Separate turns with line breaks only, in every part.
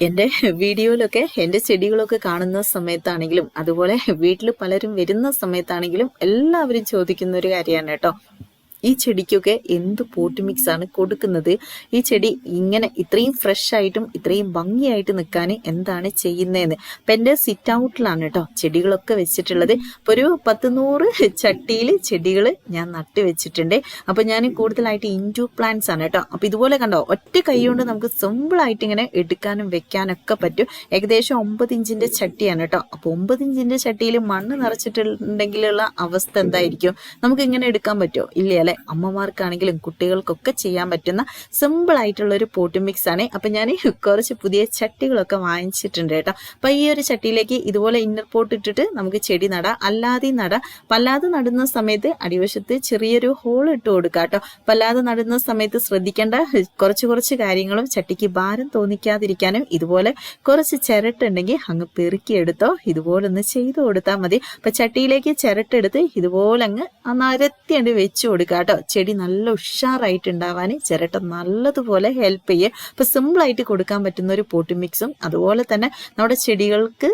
എന്റെ വീഡിയോയിലൊക്കെ എന്റെ ചെടികളൊക്കെ കാണുന്ന സമയത്താണെങ്കിലും അതുപോലെ വീട്ടിൽ പലരും വരുന്ന സമയത്താണെങ്കിലും എല്ലാവരും ചോദിക്കുന്ന ഒരു കാര്യമാണ് കേട്ടോ. ഈ ചെടിക്കൊക്കെ എന്ത് പോട്ട് മിക്സ് ആണ് കൊടുക്കുന്നത്? ഈ ചെടി ഇങ്ങനെ ഇത്രയും ഫ്രഷ് ആയിട്ടും ഇത്രയും ഭംഗിയായിട്ട് നിൽക്കാൻ എന്താണ് ചെയ്യുന്നതെന്ന്? അപ്പം എന്റെ സിറ്റ് ഔട്ടിലാണ് കേട്ടോ ചെടികളൊക്കെ വെച്ചിട്ടുള്ളത്. അപ്പോൾ ഒരു പത്ത് നൂറ് ചട്ടിയിൽ ചെടികൾ ഞാൻ നട്ട് വെച്ചിട്ടുണ്ട്. അപ്പോൾ ഞാൻ കൂടുതലായിട്ട് ഇൻഡു പ്ലാന്റ്സ് ആണ് കേട്ടോ. അപ്പോൾ ഇതുപോലെ കണ്ടോ ഒറ്റ കൈ കൊണ്ട് നമുക്ക് സിമ്പിളായിട്ട് ഇങ്ങനെ എടുക്കാനും വെക്കാനൊക്കെ പറ്റും. ഏകദേശം ഒമ്പത് ഇഞ്ചിന്റെ ചട്ടിയാണ് കേട്ടോ. അപ്പോൾ ഒമ്പത് ഇഞ്ചിന്റെ ചട്ടിയിൽ മണ്ണ് നിറച്ചിട്ടുണ്ടെങ്കിലുള്ള അവസ്ഥ എന്തായിരിക്കും? നമുക്ക് ഇങ്ങനെ എടുക്കാൻ പറ്റുമോ? ഇല്ല അല്ലെ അമ്മമാർക്കാണെങ്കിലും കുട്ടികൾക്കൊക്കെ ചെയ്യാൻ പറ്റുന്ന സിമ്പിൾ ആയിട്ടുള്ള ഒരു പോട്ട് മിക്സ് ആണ്. അപ്പൊ ഞാൻ കുറച്ച് പുതിയ ചട്ടികളൊക്കെ വാങ്ങിച്ചിട്ടുണ്ട് കേട്ടോ. അപ്പൊ ഈ ഒരു ചട്ടിയിലേക്ക് ഇതുപോലെ ഇന്നർ പോട്ട് ഇട്ടിട്ട് നമുക്ക് ചെടി നടാം. അല്ലാതെ നടാം. അപ്പം അല്ലാതെ നടുന്ന സമയത്ത് അടിവശത്ത് ചെറിയൊരു ഹോൾ ഇട്ട് കൊടുക്കാം കേട്ടോ. അപ്പം അല്ലാതെ നടുന്ന സമയത്ത് ശ്രദ്ധിക്കേണ്ട കുറച്ച് കുറച്ച് കാര്യങ്ങളും ചട്ടിക്ക് ഭാരം തോന്നിക്കാതിരിക്കാനും ഇതുപോലെ കുറച്ച് ചിരട്ടുണ്ടെങ്കിൽ അങ്ങ് പെറുക്കിയെടുത്തോ ഇതുപോലെ ഒന്ന് ചെയ്തു കൊടുത്താൽ മതി. അപ്പൊ ചട്ടിയിലേക്ക് ചിരട്ടെടുത്ത് ഇതുപോലെ അങ്ങ് നരത്തിയണ്ട് വെച്ചു കൊടുക്കുക കേട്ടോ. ചെടി നല്ല ഉഷാറായിട്ട് ഉണ്ടാവാൻ ചിരട്ട നല്ലതുപോലെ ഹെൽപ്പ് ചെയ്യുക അപ്പൊ സിമ്പിളായിട്ട് കൊടുക്കാൻ പറ്റുന്ന ഒരു പോട്ടി മിക്സും അതുപോലെ തന്നെ നമ്മുടെ ചെടികൾക്ക്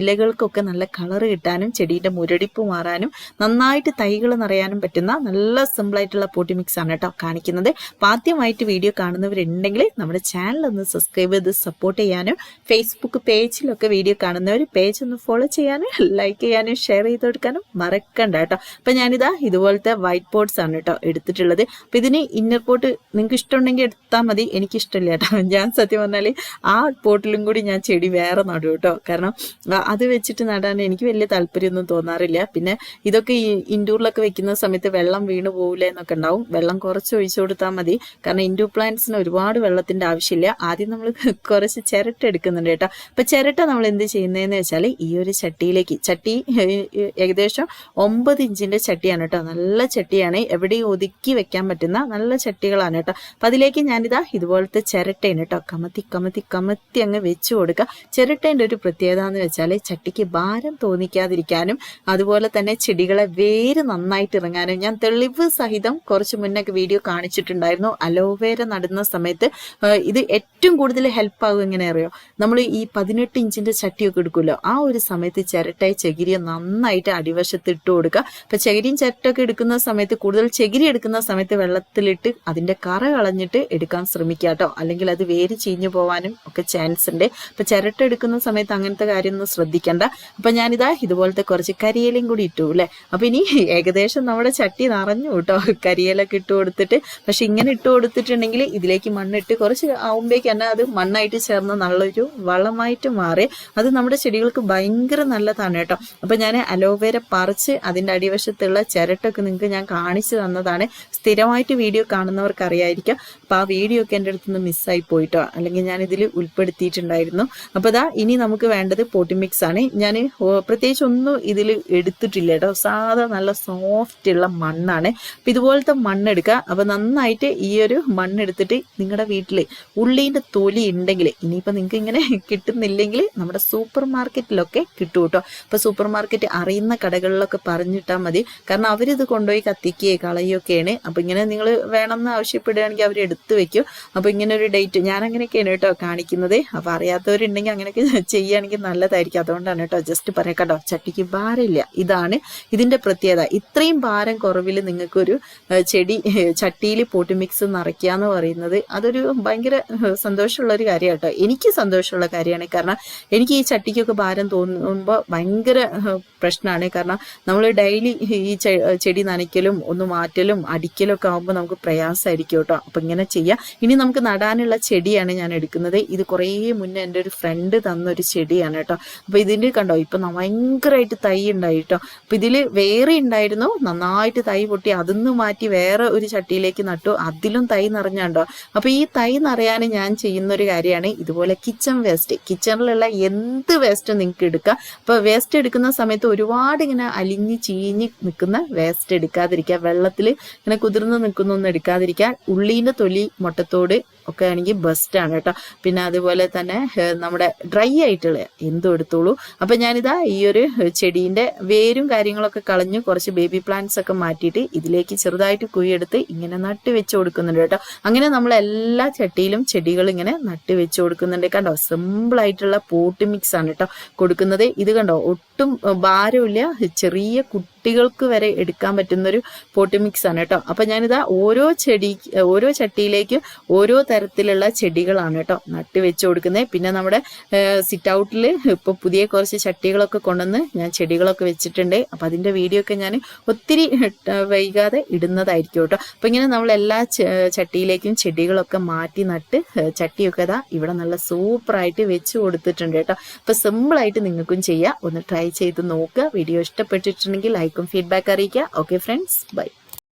ഇലകൾക്കൊക്കെ നല്ല കളർ കിട്ടാനും ചെടിയുടെ മുരടിപ്പ് മാറാനും നന്നായിട്ട് തൈകൾ നിറയാനും പറ്റുന്ന നല്ല സിമ്പിളായിട്ടുള്ള പോട്ടി മിക്സ് ആണ് കേട്ടോ കാണിക്കുന്നത്. ആദ്യമായിട്ട് വീഡിയോ കാണുന്നവരുണ്ടെങ്കിൽ നമ്മുടെ ചാനൽ ഒന്ന് സബ്സ്ക്രൈബ് ചെയ്ത് സപ്പോർട്ട് ചെയ്യാനും ഫേസ്ബുക്ക് പേജിലൊക്കെ വീഡിയോ കാണുന്നവർ പേജ് ഒന്ന് ഫോളോ ചെയ്യാനും ലൈക്ക് ചെയ്യാനും ഷെയർ ചെയ്ത് കൊടുക്കാനും മറക്കണ്ട കേട്ടോ. അപ്പൊ ഞാനിതാ ഇതുപോലത്തെ വൈറ്റ് ബോർഡ്സ് ആണ് കേട്ടോ എടുത്തിട്ടുള്ളത്. അപ്പൊ ഇതിന് ഇന്നർ പോട്ട് നിങ്ങൾക്ക് ഇഷ്ടമുണ്ടെങ്കിൽ എടുത്താൽ മതി. എനിക്ക് ഇഷ്ടമില്ല കേട്ടോ. ഞാൻ സത്യം പറഞ്ഞാൽ ആ പോട്ടിലും കൂടി ഞാൻ ചെടി വേറെ നടും കേട്ടോ. കാരണം അത് വെച്ചിട്ട് നടാൻ എനിക്ക് വലിയ താല്പര്യമൊന്നും തോന്നാറില്ല. പിന്നെ ഇതൊക്കെ ഈ ഇൻഡോറിലൊക്കെ വെക്കുന്ന സമയത്ത് വെള്ളം വീണ് പോകില്ല എന്നൊക്കെ ഉണ്ടാവും. വെള്ളം കുറച്ച് ഒഴിച്ചു കൊടുത്താൽ മതി. കാരണം ഇൻഡോർ പ്ലാന്റ്സിന് ഒരുപാട് വെള്ളത്തിന്റെ ആവശ്യമില്ല. ആദ്യം നമ്മൾ കുറച്ച് ചിരട്ട എടുക്കുന്നുണ്ട് കേട്ടോ. അപ്പൊ ചിരട്ട നമ്മൾ എന്ത് ചെയ്യുന്നതെന്ന് വെച്ചാൽ ഈ ഒരു ചട്ടിയിലേക്ക് ചട്ടി ഏകദേശം ഒമ്പത് ഇഞ്ചിന്റെ ചട്ടിയാണ് കേട്ടോ. നല്ല ചട്ടിയാണ്. എവിടെയും ഒതുക്കി വെക്കാൻ പറ്റുന്ന നല്ല ചട്ടികളാണ് കേട്ടോ. അപ്പം അതിലേക്ക് ഞാനിതാ ഇതുപോലത്തെ ചിരട്ടയാണ് കേട്ടോ. കമത്തി കമത്തി കമത്തി അങ്ങ് വെച്ചു കൊടുക്കുക ചിരട്ടേന്റെ ഒരു പ്രത്യേകത എന്ന് വെച്ചാൽ ചട്ടിക്ക് ഭാരം തോന്നിക്കാതിരിക്കാനും അതുപോലെ തന്നെ ചെടികളെ വേര് നന്നായിട്ട് ഇറങ്ങാനും. ഞാൻ തെളിവ് സഹിതം കുറച്ച് മുന്നൊക്കെ വീഡിയോ കാണിച്ചിട്ടുണ്ടായിരുന്നു. അലോവേര നടുന്ന സമയത്ത് ഇത് ഏറ്റവും കൂടുതൽ ഹെൽപ്പ് ആകും എങ്ങനെ അറിയോ? നമ്മൾ ഈ പതിനെട്ട് ഇഞ്ചിന്റെ ചട്ടിയൊക്കെ എടുക്കുമല്ലോ ആ ഒരു സമയത്ത് ചിരട്ടയെ ചകിരിയെ നന്നായിട്ട് അടിവശത്ത് ഇട്ട് കൊടുക്കുക അപ്പൊ ചകിരിയും ചിരട്ടൊക്കെ എടുക്കുന്ന സമയത്ത് കൂടുതൽ ചകിരി എടുക്കുന്ന സമയത്ത് വെള്ളത്തിലിട്ട് അതിന്റെ കറ കളഞ്ഞിട്ട് എടുക്കാൻ ശ്രമിക്കുക കേട്ടോ അല്ലെങ്കിൽ അത് വേര് ചീഞ്ഞു പോവാനും ഒക്കെ ചാൻസ് ഉണ്ട്. അപ്പൊ ചിരട്ട എടുക്കുന്ന സമയത്ത് അങ്ങനത്തെ കാര്യമൊന്നും ശ്രദ്ധിക്കണ്ട. അപ്പൊ ഞാനിതാ ഇതുപോലത്തെ കുറച്ച് കരിയിലയും കൂടി ഇട്ടു അല്ലെ അപ്പൊ ഇനി ഏകദേശം നമ്മുടെ ചട്ടി നിറഞ്ഞു കേട്ടോ. കരിയിലൊക്കെ ഇട്ട് കൊടുത്തിട്ട്. പക്ഷെ ഇങ്ങനെ ഇട്ട് കൊടുത്തിട്ടുണ്ടെങ്കിൽ ഇതിലേക്ക് മണ്ണിട്ട് കുറച്ച് ആവുമ്പോഴേക്ക് തന്നെ അത് മണ്ണായിട്ട് ചേർന്ന് നല്ലൊരു വളമായിട്ട് മാറി. അത് നമ്മുടെ ചെടികൾക്ക് ഭയങ്കര നല്ലതാണ് കേട്ടോ. അപ്പൊ ഞാൻ അലോവേര പറിച്ച് അതിന്റെ അടിവശത്തുള്ള ചിരട്ടൊക്കെ നിങ്ങൾക്ക് ഞാൻ കാണിച്ചു തന്നതാണ്. സ്ഥിരമായിട്ട് വീഡിയോ കാണുന്നവർക്ക് അറിയായിരിക്കാം അപ്പം ആ വീഡിയോ ഒക്കെ എന്റെ അടുത്തുനിന്ന് മിസ്സായി പോയിട്ടോ അല്ലെങ്കിൽ ഞാൻ ഇതിൽ ഉൾപ്പെടുത്തിയിട്ടുണ്ടായിരുന്നു. അപ്പോൾ അതാ ഇനി നമുക്ക് വേണ്ടത് പോട്ടി മിക്സ് ആണ് ഞാൻ പ്രത്യേകിച്ച് ഒന്നും ഇതിൽ എടുത്തിട്ടില്ല കേട്ടോ. സാധാ നല്ല സോഫ്റ്റ് ഉള്ള മണ്ണാണ്. അപ്പം ഇതുപോലത്തെ മണ്ണെടുക്കുക. അപ്പം നന്നായിട്ട് ഈ ഒരു മണ്ണെടുത്തിട്ട് നിങ്ങളുടെ വീട്ടിൽ ഉള്ളീന്റെ തൊലി ഉണ്ടെങ്കിൽ ഇനിയിപ്പോൾ നിങ്ങൾക്ക് ഇങ്ങനെ കിട്ടുന്നില്ലെങ്കിൽ നമ്മുടെ സൂപ്പർ മാർക്കറ്റിലൊക്കെ കിട്ടും കേട്ടോ. അപ്പോൾ സൂപ്പർ മാർക്കറ്റ് അറിയുന്ന കടകളിലൊക്കെ പറഞ്ഞിട്ടാൽ മതി. കാരണം അവരിത് കൊണ്ടുപോയി കത്തിക്കുകയോ കളയുകയൊക്കെയാണ് അപ്പോൾ ഇങ്ങനെ നിങ്ങൾ വേണമെന്ന് ആവശ്യപ്പെടുകയാണെങ്കിൽ അവർ എടുത്തു വെക്കും. അപ്പോൾ ഇങ്ങനെ ഒരു ഡേറ്റ് ഞാൻ അങ്ങനെയൊക്കെയാണ് കേട്ടോ കാണിക്കുന്നത്. അപ്പോൾ അറിയാത്തവരുണ്ടെങ്കിൽ അങ്ങനെയൊക്കെ ചെയ്യുകയാണെങ്കിൽ നല്ലതായിരിക്കും. അതുകൊണ്ടാണ് കേട്ടോ ജസ്റ്റ് പറയാം കേട്ടോ ചട്ടിക്ക് ഭാരമില്ല. ഇതാണ് ഇതിന്റെ പ്രത്യേകത. ഇത്രയും ഭാരം കുറവിൽ നിങ്ങൾക്കൊരു ചെടി ചട്ടിയിൽ പോട്ട് മിക്സ് നിറയ്ക്കുക എന്ന് പറയുന്നത് അതൊരു ഭയങ്കര സന്തോഷമുള്ള ഒരു കാര്യം കേട്ടോ. എനിക്ക് സന്തോഷമുള്ള കാര്യമാണ്. കാരണം എനിക്ക് ഈ ചട്ടിക്കൊക്കെ ഭാരം തോന്നുമ്പോൾ ഭയങ്കര പ്രശ്നമാണ്. കാരണം നമ്മൾ ഡെയിലി ഈ ചെടി നനയ്ക്കലും ഒന്ന് മാറ്റലും അടിക്കലും ഒക്കെ ആകുമ്പോൾ നമുക്ക് പ്രയാസമായിരിക്കും കേട്ടോ അപ്പം ഇങ്ങനെ ചെയ്യാം. ഇനി നമുക്ക് നടാനുള്ള ചെടിയാണ് ഞാൻ എടുക്കുന്നത്. ഇത് കുറേ മുന്നേ എന്റെ ഒരു ഫ്രണ്ട് തന്നൊരു ചെടിയാണ് കേട്ടോ അപ്പോൾ ഇതിന്റെ കണ്ടോ ഇപ്പം ഭയങ്കരമായിട്ട് തൈ ഉണ്ടായി കേട്ടോ അപ്പം ഇതിൽ വേറെ ഉണ്ടായിരുന്നു നന്നായിട്ട് തൈ പൊട്ടി അതിന്ന് മാറ്റി വേറെ ഒരു ചട്ടിയിലേക്ക് നട്ടു. അതിലും തൈ നിറഞ്ഞുണ്ടോ അപ്പം ഈ തൈ നിറയാൻ ഞാൻ ചെയ്യുന്ന ഒരു കാര്യമാണ് ഇതുപോലെ കിച്ചൺ വേസ്റ്റ് കിച്ചണിലുള്ള എന്ത് വേസ്റ്റും നിങ്ങൾക്ക് എടുക്കാം. അപ്പം വേസ്റ്റ് എടുക്കുന്ന സമയത്ത് ഒരുപാട് ഇങ്ങനെ അലിഞ്ഞ് ചീഞ്ഞ് നിൽക്കുന്ന വേസ്റ്റ് എടുക്കാതിരിക്കുക. വെള്ളത്തിൽ ഇങ്ങനെ കുതിർന്ന് നിൽക്കുന്നൊന്നും എടുക്കാതിരിക്കാൻ ഉള്ളീന്റെ തൊലി മുട്ടത്തോട് ഒക്കെ ആണെങ്കിൽ ബെസ്റ്റ് ആണ് കേട്ടോ. പിന്നെ അതുപോലെ തന്നെ നമ്മുടെ ഡ്രൈ ആയിട്ടുള്ള എന്തും എടുത്തോളൂ. അപ്പൊ ഞാനിതാ ഈ ഒരു ചെടീന്റെ വേരും കാര്യങ്ങളൊക്കെ കളഞ്ഞ് കുറച്ച് ബേബി പ്ലാന്റ്സ് ഒക്കെ മാറ്റിയിട്ട് ഇതിലേക്ക് ചെറുതായിട്ട് കുഴിയെടുത്ത് ഇങ്ങനെ നട്ട് വെച്ച് കൊടുക്കുന്നുണ്ട് കേട്ടോ. അങ്ങനെ നമ്മൾ എല്ലാ ചട്ടിയിലും ചെടികൾ ഇങ്ങനെ നട്ട് വെച്ച് കൊടുക്കുന്നുണ്ട്. കണ്ടോ? സിമ്പിൾ ആയിട്ടുള്ള പോട്ട് മിക്സ് ആണ് കേട്ടോ കൊടുക്കുന്നത്. ഇത് കണ്ടോ? ഒട്ടും ഭാരമില്ല. ചെറിയ കുട്ടികൾക്ക് വരെ എടുക്കാൻ പറ്റുന്ന ഒരു പോട്ട് മിക്സ് ആണ് കേട്ടോ. അപ്പൊ ഞാനിതാ ഓരോ ചെടി ഓരോ ചട്ടിയിലേക്കും ഓരോ തരത്തിലുള്ള ചെടികളാണ് കേട്ടോ നട്ട് വെച്ച് കൊടുക്കുന്നത്. പിന്നെ നമ്മുടെ സിറ്റ് ഔട്ടിൽ ഇപ്പോൾ പുതിയ കുറച്ച് ചട്ടികളൊക്കെ കൊണ്ടുവന്ന് ഞാൻ ചെടികളൊക്കെ വെച്ചിട്ടുണ്ട്. അപ്പം അതിന്റെ വീഡിയോ ഒക്കെ ഞാൻ ഒത്തിരി വൈകാതെ ഇടുന്നതായിരിക്കും കേട്ടോ. അപ്പം ഇങ്ങനെ നമ്മൾ എല്ലാ ചട്ടിയിലേക്കും ചെടികളൊക്കെ മാറ്റി നട്ട് ചട്ടിയൊക്കെ ഇതാ ഇവിടെ നല്ല സൂപ്പറായിട്ട് വെച്ച് കൊടുത്തിട്ടുണ്ട് കേട്ടോ. അപ്പം സിമ്പിളായിട്ട് നിങ്ങൾക്കും ചെയ്യാം. ഒന്ന് ട്രൈ ചെയ്ത് നോക്കുക. വീഡിയോ ഇഷ്ടപ്പെട്ടിട്ടുണ്ടെങ്കിൽ ലൈക്കും ഫീഡ്ബാക്ക് അറിയിക്കുക. Okay friends bye.